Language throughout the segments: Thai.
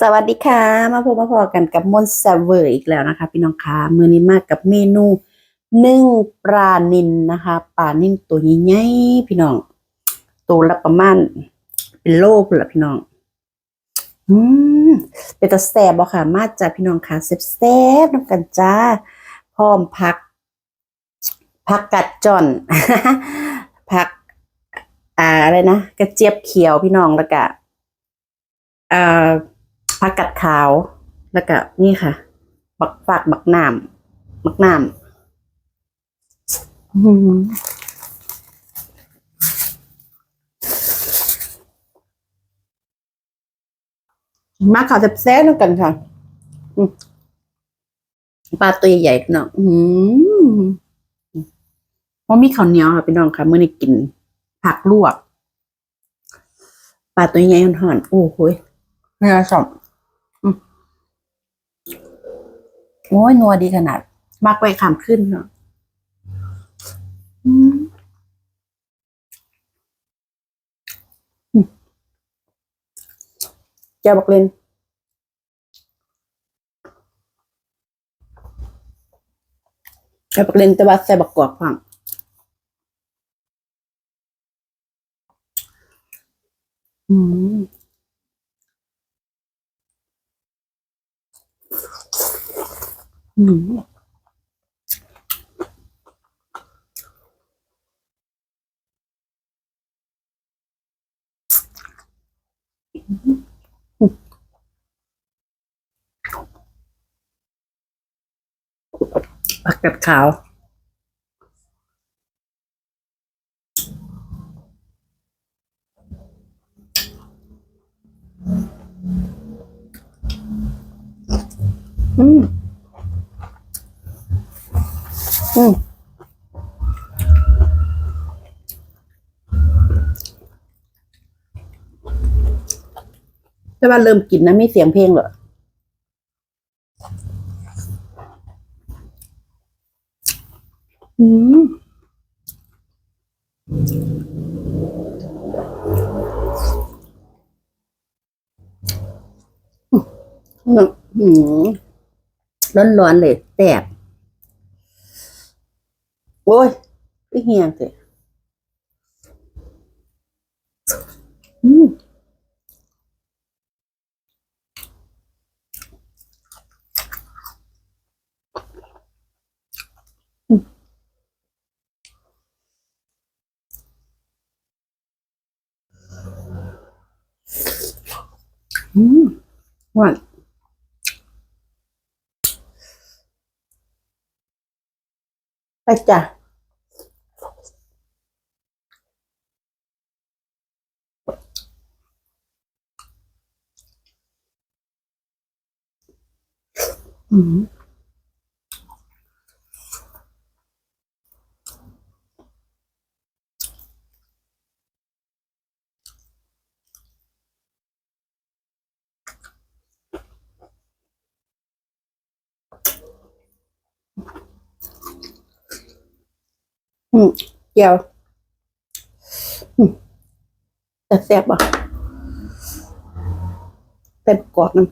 สวัสดีค่ะ มาพบมาพอกันกับมนต์แซเวอร์อีกแล้วนะคะ พี่น้องคะมือนี้มากกับเมนูนึ่งปลานินนะคะปลานิ่นตัวใหญ่ๆพี่น้อง ตัวละประมาณ เป็นโลพุ่ละพี่น้อง อืมเป็นตาแซ่บบ่ค่ะ มาจากพี่น้องค่ะแซ่บๆน้ำกันจ้า พร้อมพักผักกัดจอนผัก อ่าอะไรนะกระเจี๊ยบเขียวพี่น้องแล้วก็อ่า ผักกัดขาว แล้วก็นี่ค่ะ บักฝากบักน้ำบักน้ำอื้อหือมาข่าวแซ่บๆแล้วกันค่ะอืมปลาตัวใหญ่ๆพี่น้องอืมว่ามีข้าวเหนียวค่ะพี่น้องค่ะเมื่อนี้กิน ผักลวกปลาตัวใหญ่ห่อนๆโอ้โหยเนื้อสมอืม โอ้ยนัวดีขนาด มากไปขามขึ้นเนาะแจ่วบักเลนแจ่วบักเลนแต่ว่าใส่บักกอกฟังอืม อืมผักกัดขาว แต่ว่าเริ่มกินนะไม่เสียงเพลงเหรออืมอืมร้อนๆเลยแตกโอ้ยพี่เฮียงสิอืมอืมห ว่าไปจ้ะอืม อืมเจียวอืมแต่แซ่บอะเต็มกรอบมัน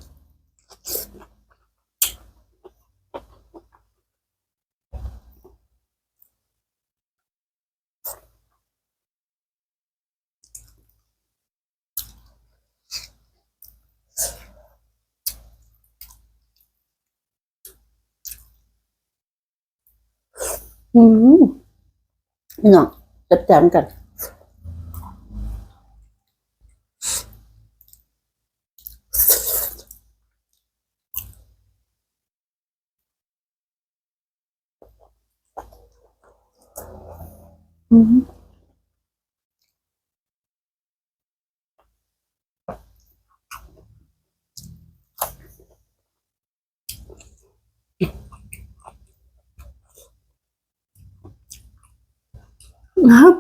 อืม นี่น้องจับจำกันอืม นะครับ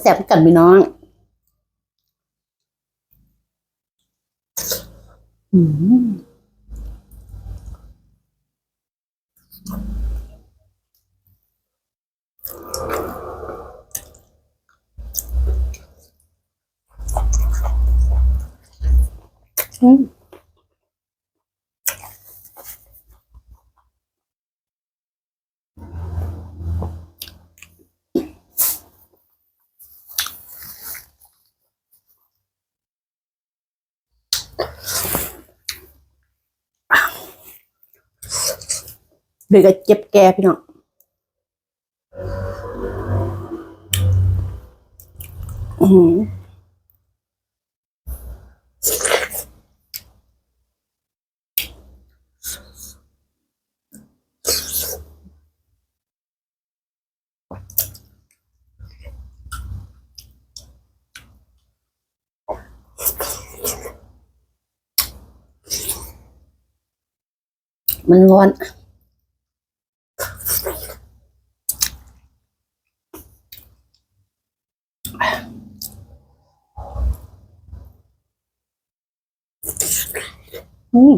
แซ่บๆกันพี่น้องอืมออืม เดี๋ยวก็เจ็บแกพี่น้องอือหือมันร้อน อืม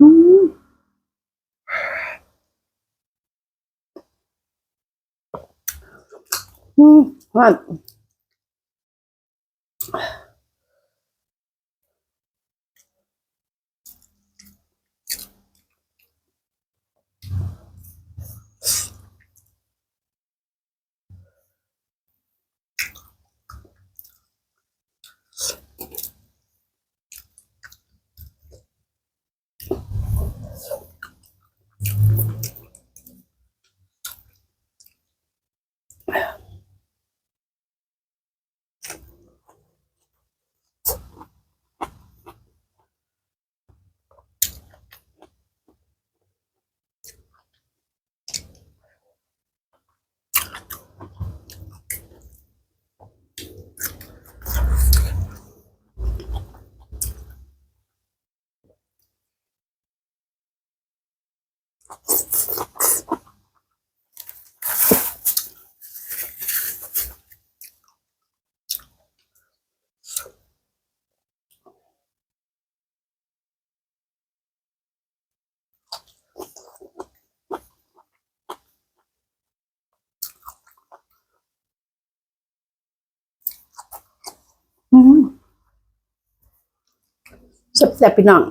อืม แซ่บๆพี่น้อง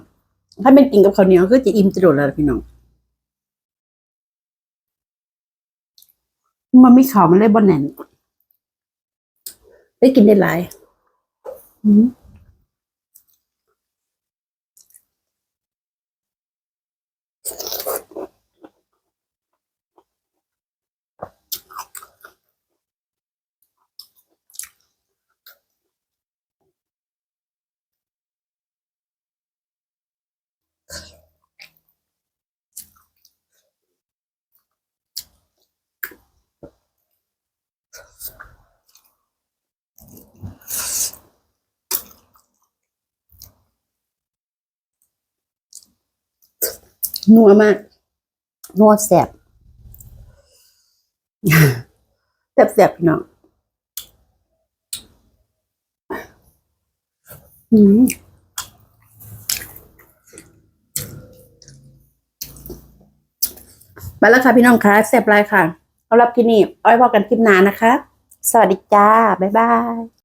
ถ้าเป็นกินกับข้าวเหนียวก็จะอิ่มจะโดดแล้วพี่น้อง มันไม่ขาวมันเลยบนแน่นได้กินได้หลาย อืม นัวมาก นัวแซ่บแซ่บแซ่บน้องอืมไปแล้วค่ะพี่น้องคะแซ่บไรค่ะ เอารับกินนี่เอาไว้พอกันคลิปหน้านะคะ สวัสดีจ้า บ๊ายบาย